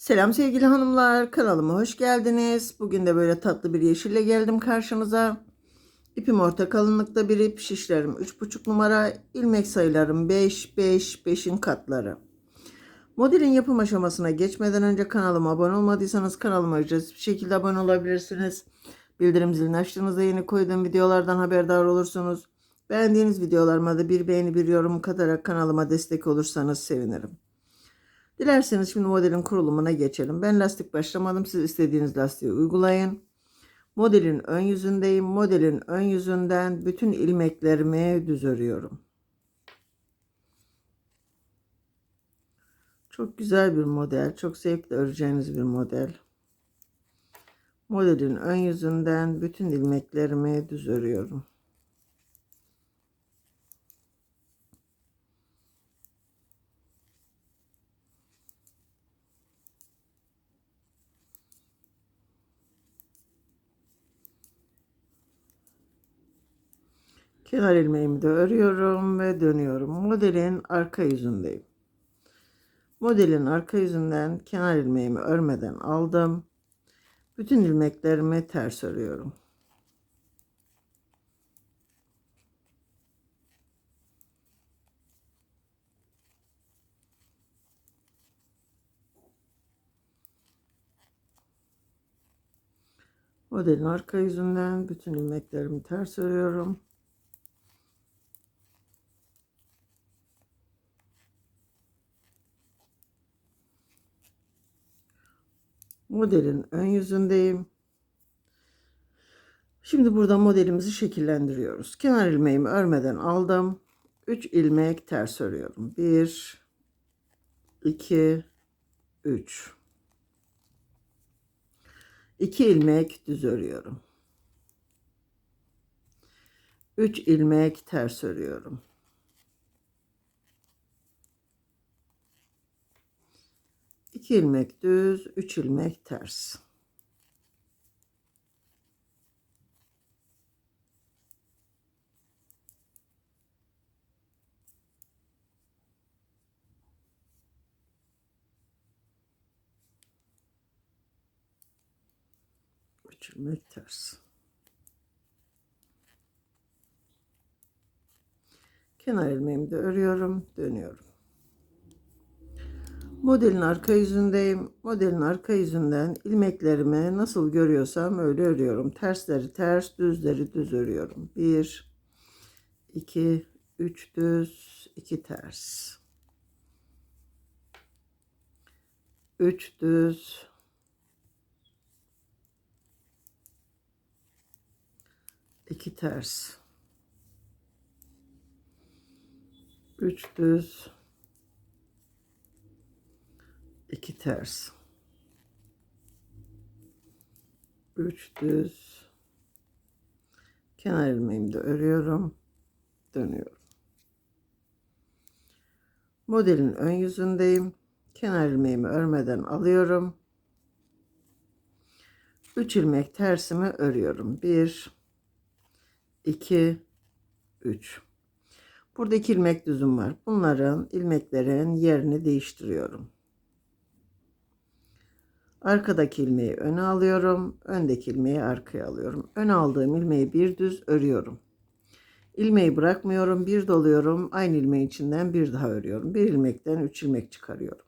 Selam sevgili hanımlar, kanalıma hoş geldiniz. Bugün de böyle tatlı bir yeşille geldim karşınıza. İpim orta kalınlıkta bir ip, şişlerim 3,5 numara, ilmek sayılarım 5, 5, 5'in katları. Modelin yapım aşamasına geçmeden önce kanalıma abone olmadıysanız kanalıma ücretsiz bir şekilde abone olabilirsiniz. Bildirim zilini açtığınızda yeni koyduğum videolardan haberdar olursunuz. Beğendiğiniz videolarıma da bir beğeni bir yorum katarak kanalıma destek olursanız sevinirim. Dilerseniz şimdi modelin kurulumuna geçelim. Ben lastik başlamadım. Siz istediğiniz lastiği uygulayın. Modelin ön yüzündeyim. Modelin ön yüzünden bütün ilmeklerimi düz örüyorum. Çok güzel bir model. Çok zevkle öreceğiniz bir model. Modelin ön yüzünden bütün ilmeklerimi düz örüyorum. Kenar ilmeğimi de örüyorum ve dönüyorum. Modelin arka yüzündeyim. Modelin arka yüzünden kenar ilmeğimi örmeden aldım. Bütün ilmeklerimi ters örüyorum. Modelin arka yüzünden bütün ilmeklerimi ters örüyorum. Modelin ön yüzündeyim. Şimdi burada modelimizi şekillendiriyoruz. Kenar ilmeğimi örmeden aldım. 3 ilmek ters örüyorum. 1 2 3 2 ilmek düz örüyorum. 3 ilmek ters örüyorum. 2 ilmek düz, 3 ilmek ters. Üç ilmek ters. Kenar ilmeğimi de örüyorum, dönüyorum. Modelin arka yüzündeyim. Modelin arka yüzünden ilmeklerimi nasıl görüyorsam öyle örüyorum. Tersleri ters, düzleri düz örüyorum. 1 2 3 düz, 2 ters. 3 düz. 2 ters. 3 düz. 2 ters. 3 düz. Kenar ilmeğimi de örüyorum. Dönüyorum. Modelin ön yüzündeyim. Kenar ilmeğimi örmeden alıyorum. 3 ilmek tersimi örüyorum. 1 2 3 Burada iki ilmek düzüm var. Bunların ilmeklerin yerini değiştiriyorum. Arkadaki ilmeği öne alıyorum. Öndeki ilmeği arkaya alıyorum. Ön aldığım ilmeği bir düz örüyorum. İlmeği bırakmıyorum. Bir doluyorum. Aynı ilmeğin içinden bir daha örüyorum. Bir ilmekten üç ilmek çıkarıyorum.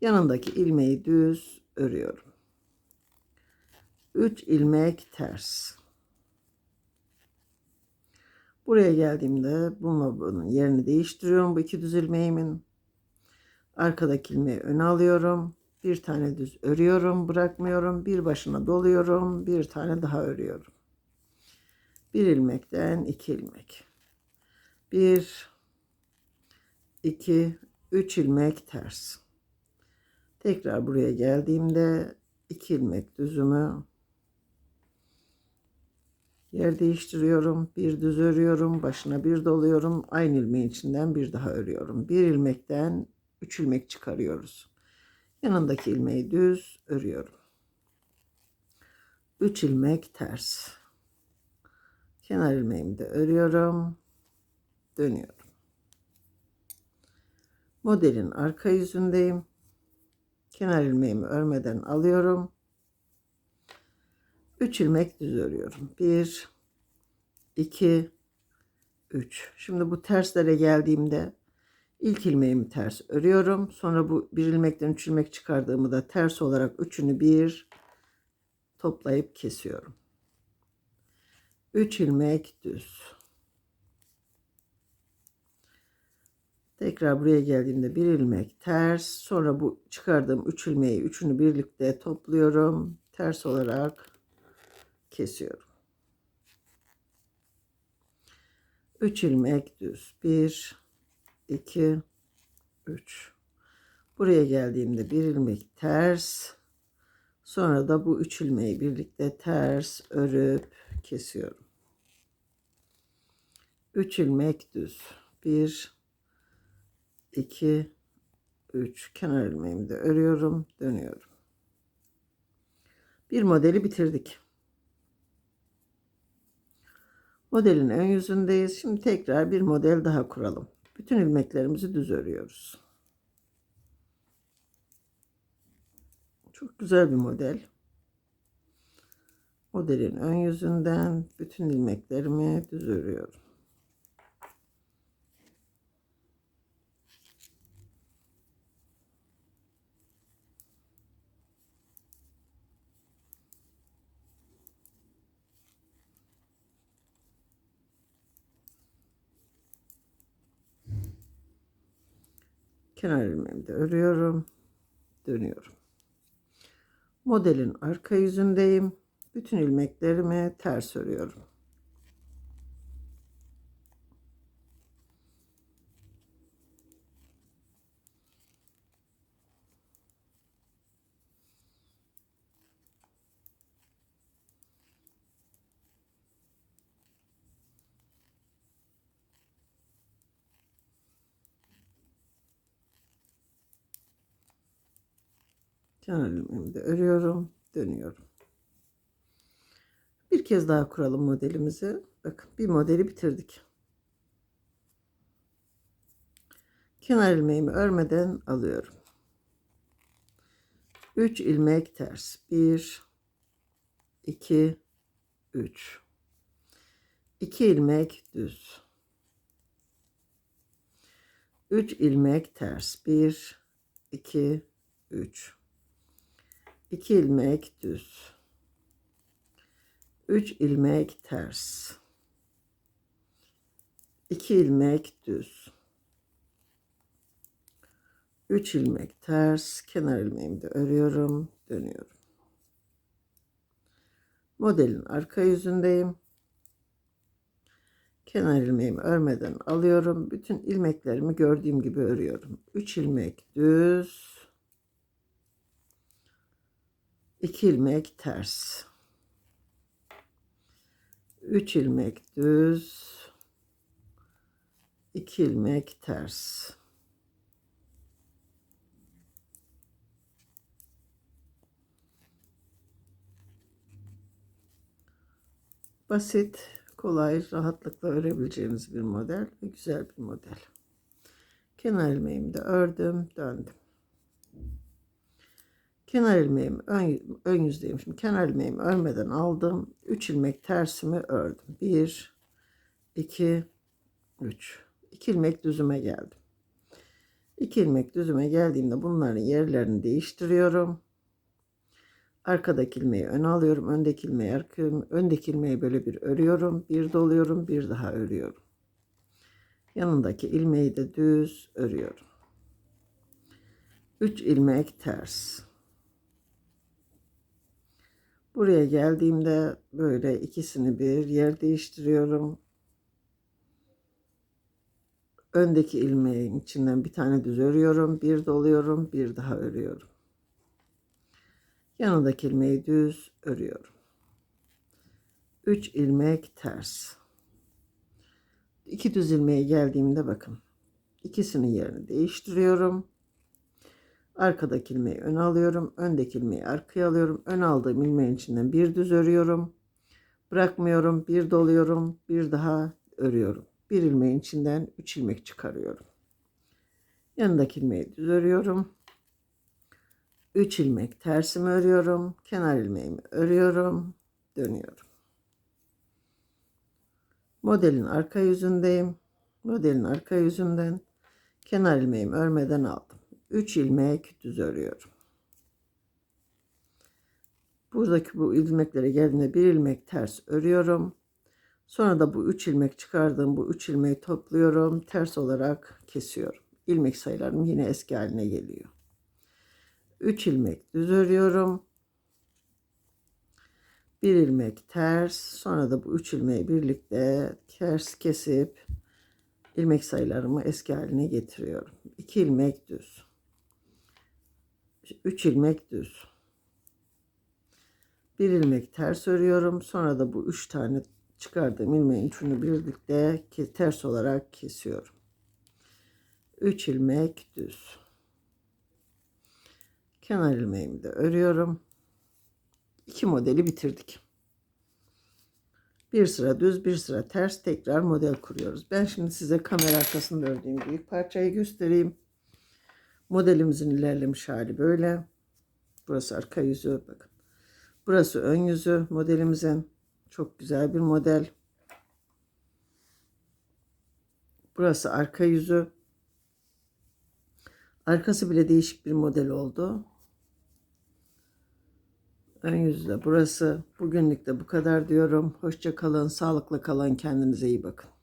Yanındaki ilmeği düz örüyorum. Üç ilmek ters. Buraya geldiğimde bununla bunun yerini değiştiriyorum. Bu iki düz ilmeğimin arkadaki ilmeği öne alıyorum bir tane düz örüyorum bırakmıyorum. Bir başına doluyorum bir tane daha örüyorum. Bir ilmekten iki ilmek. Bir iki üç ilmek ters. Tekrar buraya geldiğimde iki ilmek düzümü yer değiştiriyorum. Bir düz örüyorum başına bir doluyorum. Aynı ilmeğin içinden bir daha örüyorum. Bir ilmekten üç ilmek çıkarıyoruz yanındaki ilmeği düz örüyorum. 3 ilmek ters. Kenar ilmeğimi de örüyorum. Dönüyorum. Modelin arka yüzündeyim. Kenar ilmeğimi örmeden alıyorum. 3 ilmek düz örüyorum. 1 2 3. Şimdi bu terslere geldiğimde ilk ilmeğimi ters örüyorum. Sonra bu bir ilmekten 3 ilmek çıkardığımı da ters olarak üçünü bir toplayıp kesiyorum. 3 ilmek düz. Tekrar buraya geldiğimde bir ilmek ters. Sonra bu çıkardığım 3 ilmeği üçünü birlikte topluyorum. Ters olarak kesiyorum. 3 ilmek düz. 1 2 3 Buraya geldiğimde bir ilmek ters. Sonra da bu üç ilmeği birlikte ters örüp kesiyorum. 3 ilmek düz. 1 2 3 kenar ilmeğimi de örüyorum, dönüyorum. Bir modeli bitirdik. Modelin ön yüzündeyiz. Şimdi tekrar bir model daha kuralım. Bütün ilmeklerimizi düz örüyoruz. Çok güzel bir model. Modelin ön yüzünden bütün ilmeklerimi düz örüyorum. Kenar ilmeğimi de örüyorum. Dönüyorum. Modelin arka yüzündeyim. Bütün ilmeklerimi ters örüyorum. Kenar ilmeğimi de örüyorum. Dönüyorum. Bir kez daha kuralım modelimizi. Bakın bir modeli bitirdik. Kenar ilmeğimi örmeden alıyorum. 3 ilmek ters. 1 2 3 2 ilmek düz. 3 ilmek ters. 1 2 3 2 ilmek düz. 3 ilmek ters. 2 ilmek düz. 3 ilmek ters. Kenar ilmeğimi de örüyorum. Dönüyorum. Modelin arka yüzündeyim. Kenar ilmeğimi örmeden alıyorum. Bütün ilmeklerimi gördüğüm gibi örüyorum. 3 ilmek düz. 2 ilmek ters. 3 ilmek düz. 2 ilmek ters. Basit, kolay, rahatlıkla örebileceğiniz bir model ve güzel bir model. Kenar ilmeğimi de ördüm, döndüm. Kenar ilmeğimi ön, ön yüzdeyim. Şimdi kenar ilmeğimi örmeden aldım. 3 ilmek tersimi ördüm. 1 2 3 2 ilmek düzüme geldim. 2 ilmek düzüme geldiğimde bunların yerlerini değiştiriyorum. Arkadaki ilmeği öne alıyorum. Öndeki ilmeği arkaya, öndeki ilmeği böyle bir örüyorum. Bir doluyorum, bir daha örüyorum. Yanındaki ilmeği de düz örüyorum. 3 ilmek ters. Buraya geldiğimde böyle ikisini bir yer değiştiriyorum. Öndeki ilmeğin içinden bir tane düz örüyorum. Bir doluyorum. Bir daha örüyorum. Yanındaki ilmeği düz örüyorum. 3 ilmek ters. İki düz ilmeğe geldiğimde bakın. ikisinin yerini değiştiriyorum. Arkadaki ilmeği ön alıyorum. Öndeki ilmeği arkaya alıyorum. Ön aldığım ilmeğin içinden bir düz örüyorum. Bırakmıyorum. Bir doluyorum. Bir daha örüyorum. Bir ilmeğin içinden üç ilmek çıkarıyorum. Yanındaki ilmeği düz örüyorum. 3 ilmek tersimi örüyorum. Kenar ilmeğimi örüyorum. Dönüyorum. Modelin arka yüzündeyim. Modelin arka yüzünden kenar ilmeğimi örmeden aldım. 3 ilmek düz örüyorum. Buradaki bu ilmeklere geldiğinde bir ilmek ters örüyorum. Sonra da bu 3 ilmek çıkardığım bu 3 ilmeği topluyorum. Ters olarak kesiyorum. İlmek sayılarım yine eski haline geliyor. 3 ilmek düz örüyorum. Bir ilmek ters. Sonra da bu 3 ilmeği birlikte ters kesip ilmek sayılarımı eski haline getiriyorum. 2 ilmek düz. 3 ilmek düz. Bir ilmek ters örüyorum. Sonra da bu 3 tane çıkardığım ilmeğin üçünü birlikte ters olarak kesiyorum. 3 ilmek düz. Kenar ilmeğimi de örüyorum. İki modeli bitirdik. Bir sıra düz, bir sıra ters tekrar model kuruyoruz. Ben şimdi size kamera arkasında ördüğüm büyük parçayı göstereyim. Modelimizin ilerlemiş hali böyle. Burası arka yüzü bakın. Burası ön yüzü modelimizin. Çok güzel bir model. Burası arka yüzü. Arkası bile değişik bir model oldu. Ön yüzü de burası. Bugünlük de bu kadar diyorum. Hoşça kalın, sağlıkla kalın, kendinize iyi bakın.